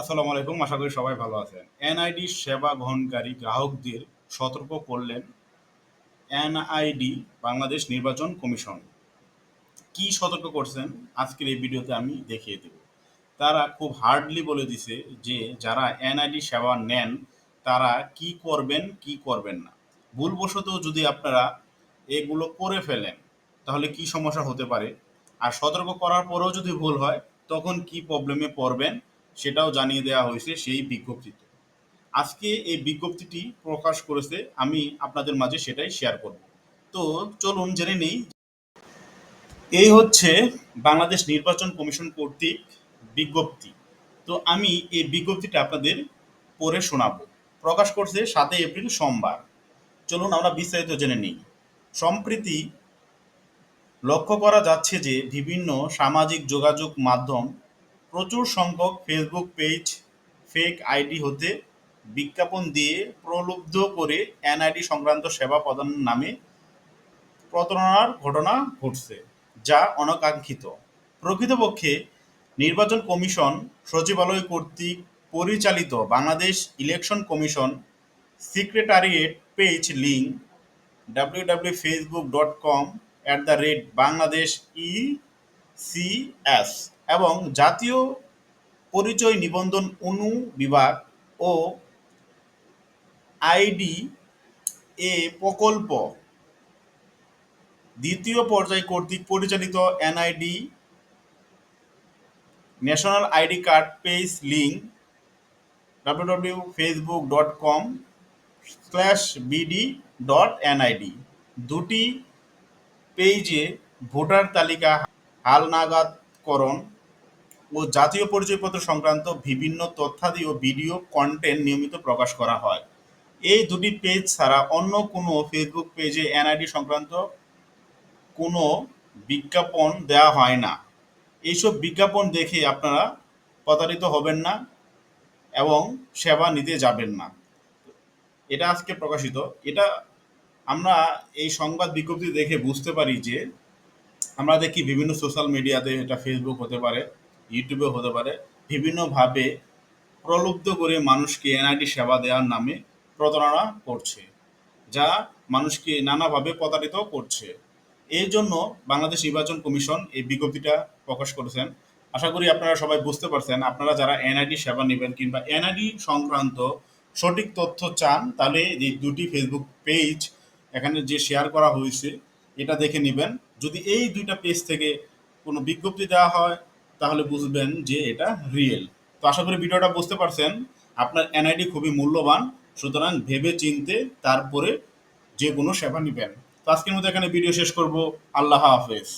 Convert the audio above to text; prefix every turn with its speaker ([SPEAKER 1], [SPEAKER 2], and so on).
[SPEAKER 1] আসসালামু আলাইকুম, আশা করি সবাই ভালো আছেন। এনআইডি সেবা গ্রহণকারী গ্রাহকদের সতর্ক করলেন এনআইডি, বাংলাদেশ নির্বাচন কমিশন। কি সতর্ক করছেন? আজকের এই ভিডিওতে আমি দেখিয়ে দেব। তারা খুব হার্ডলি বলে দিছে যে, যারা এনআইডি সেবা নেন, তারা কি করবেন কি করবেন না। ভুলবশত যদি আপনারা এগুলো করে ফেলেন, তাহলে কি সমস্যা হতে পারে? আর সতর্ক করার পরেও যদি ভুল হয়, তখন কি প্রবলেমে পড়বেন? সেটাও জানিয়ে দেওয়া হয়েছে সেই বিজ্ঞপ্তিতে। আজকে এই বিজ্ঞপ্তিটি প্রকাশ করেছে, আমি আপনাদের মাঝে সেটাই শেয়ার করব। তো চলুন জেনে নেই। এই হচ্ছে বাংলাদেশ নির্বাচন কমিশন কর্তৃক বিজ্ঞপ্তি। তো আমি এই বিজ্ঞপ্তিটা আপনাদের পড়ে শোনাবো। প্রকাশ করছে সাতই এপ্রিল সোমবার। চলুন আমরা বিস্তারিত জেনে নিই। সম্প্রতি লক্ষ্য করা যাচ্ছে যে বিভিন্ন সামাজিক যোগাযোগ মাধ্যম প্রচুর সংখ্যক ফেসবুক পেজ ফেক আইডি হতে বিজ্ঞাপন দিয়ে প্রলুব্ধ করে এনআইডি সংক্রান্ত সেবা প্রদানের নামে প্রতারণার ঘটনা ঘটছে, যা অনাকাঙ্ক্ষিত। প্রকৃতপক্ষে নির্বাচন কমিশন সচিবালয় কর্তৃক পরিচালিত Bangladesh election commission secretariat page link W W Facebook dot com at the rate Bangladesh E CS এবং জাতীয় পরিচয় নিবন্ধন অনু বিভাগ ও আইডি এ প্রকল্প। দ্বিতীয় পর্যায় কর্তৃক পরিচালিত NID, national ID card page link W W Facebook dot com slash BD dot NID দুটি পেজে ভোটার তালিকা হালনাগাদকরণ ও জাতীয় পরিচয়পত্র সংক্রান্ত বিভিন্ন তথ্যাদি ও ভিডিও কন্টেন্ট নিয়মিত প্রকাশ করা হয়। এই দুটি পেজ ছাড়া অন্য কোনো ফেসবুক পেজে এনআইডি সংক্রান্ত কোনো বিজ্ঞাপন দেওয়া হয় না। এইসব বিজ্ঞাপন দেখে আপনারা প্রতারিত হবেন না এবং সেবা নিতে যাবেন না। এটা আজকে প্রকাশিত। এটা আমরা এই সংবাদ বিজ্ঞপ্তি দেখে বুঝতে পারি যে আমরা দেখি বিভিন্ন সোশ্যাল মিডিয়াতে এটা ফেসবুক হতে পারে। ইউটিউবে হতে পারে। বিভিন্নভাবে প্রলুব্ধ করে মানুষকে এনআইডি সেবা দেওয়ার নামে প্রতারণা করছে, যা মানুষকে নানাভাবে প্রতারিত করছে। এই জন্য বাংলাদেশ নির্বাচন কমিশন এই বিজ্ঞপ্তিটা প্রকাশ করেছেন। আশা করি আপনারা সবাই বুঝতে পারছেন, আপনারা যারা এনআইডি সেবা নেবেন কিংবা এনআইডি সংক্রান্ত সঠিক তথ্য চান, তাহলে এই দুটি ফেসবুক পেজ এখানে যে শেয়ার করা হয়েছে, এটা দেখে নেবেন। যদি এই দুইটা পেজ থেকে কোনো বিজ্ঞপ্তি দেওয়া হয় তাহলে বুঝবেন যে এটা রিয়েল তো আশা করি ভিডিওটা বুঝতে পারছেন। আপনার এনআইডি খুবই মূল্যবান। সুতরাং ভেবে চিনতে তারপরে যে কোনো সেবা নেবেন। তো আজকের মতো এখানে ভিডিও শেষ করব। আল্লাহ হাফেজ।